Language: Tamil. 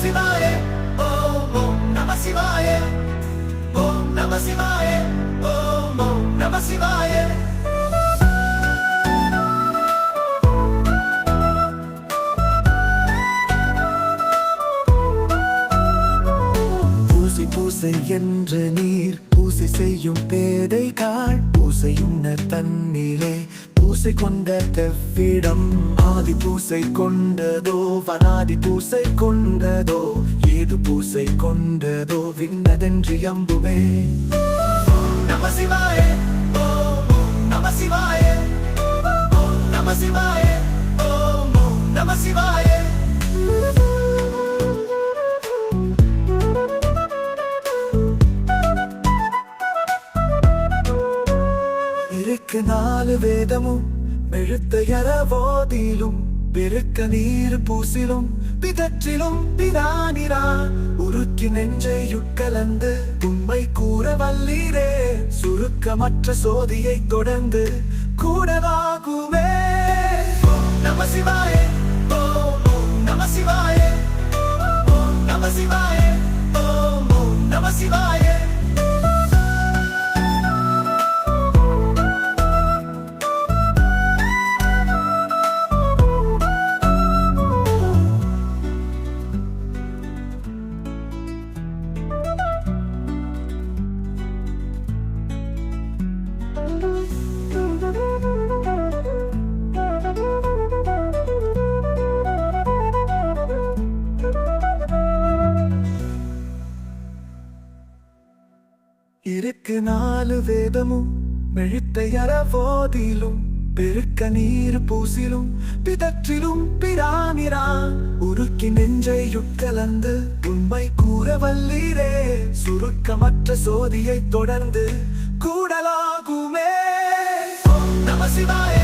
சிவாய ஓம் ஓம் நம சிவாய ஓம் நம சிவாய ஓம் ஓம் நம சிவாய பூசி பூசை என்ற நீர் பூசை செய்யும் பேதை காள் பூசையுன்ன தண்ணீரே. பூசை கொண்ட தெவ்விடம் ஆதி பூசை கொண்டதோ வனாதி பூசை கொண்டதோ ஏது பூசை கொண்டதோ விண்ணதென்று எம்புமே நம சிவாய நம சிவா இருக்கு நாலு வேதமும் மெழுத்தையற போதிலும் பெருக்க நீர் பூசிலும் பிதற்றிலும் பிரானிரா உருக்கி நெஞ்சையுட்கலந்து உண்மை கூற வல்லீரே சுருக்கமற்ற சோதியை தொடர்ந்து கூடவாகுமே இருக்கு நாலு வேதமும் மெழுத்த யரவோதிலும் பெருக்க நீர் பூசிலும் பிதற்றிலும் பிராமிரா. உருக்கி நெஞ்சை யுட்கலந்து உண்மை கூற வல்லீரே சுருக்கமற்ற சோதியை தொடர்ந்து கூடலாகுமே. நம சிவாய